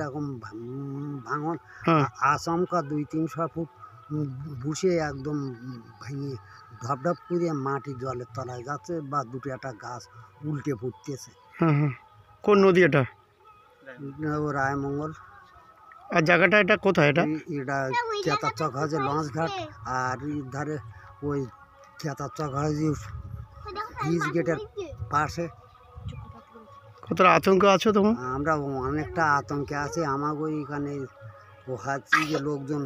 এরকম ভাঙন হ্যাঁ। আচমকা দুই তিনশো ফুট বসে একদম ভেঙে ঢপঢপ করে মাটি জলের তলায় যাচ্ছে বা দুটো একটা গাছ উল্টে পড়তেছে হ্যাঁ হ্যাঁ। কোন নদী এটা? রায়মঙ্গল। আর জায়গাটা এটা কোথায় এটা? এটা কেতার চক হয়েছে লঞ্চ ঘাট আর ধারে ওই কেতার চক হয়েছে ব্রিজ গেটের পাশে। কতটা আতঙ্ক আছো তোমার? আমরা অনেকটা আতঙ্কে আছি। আমাকে এখানে ও যে লোকজন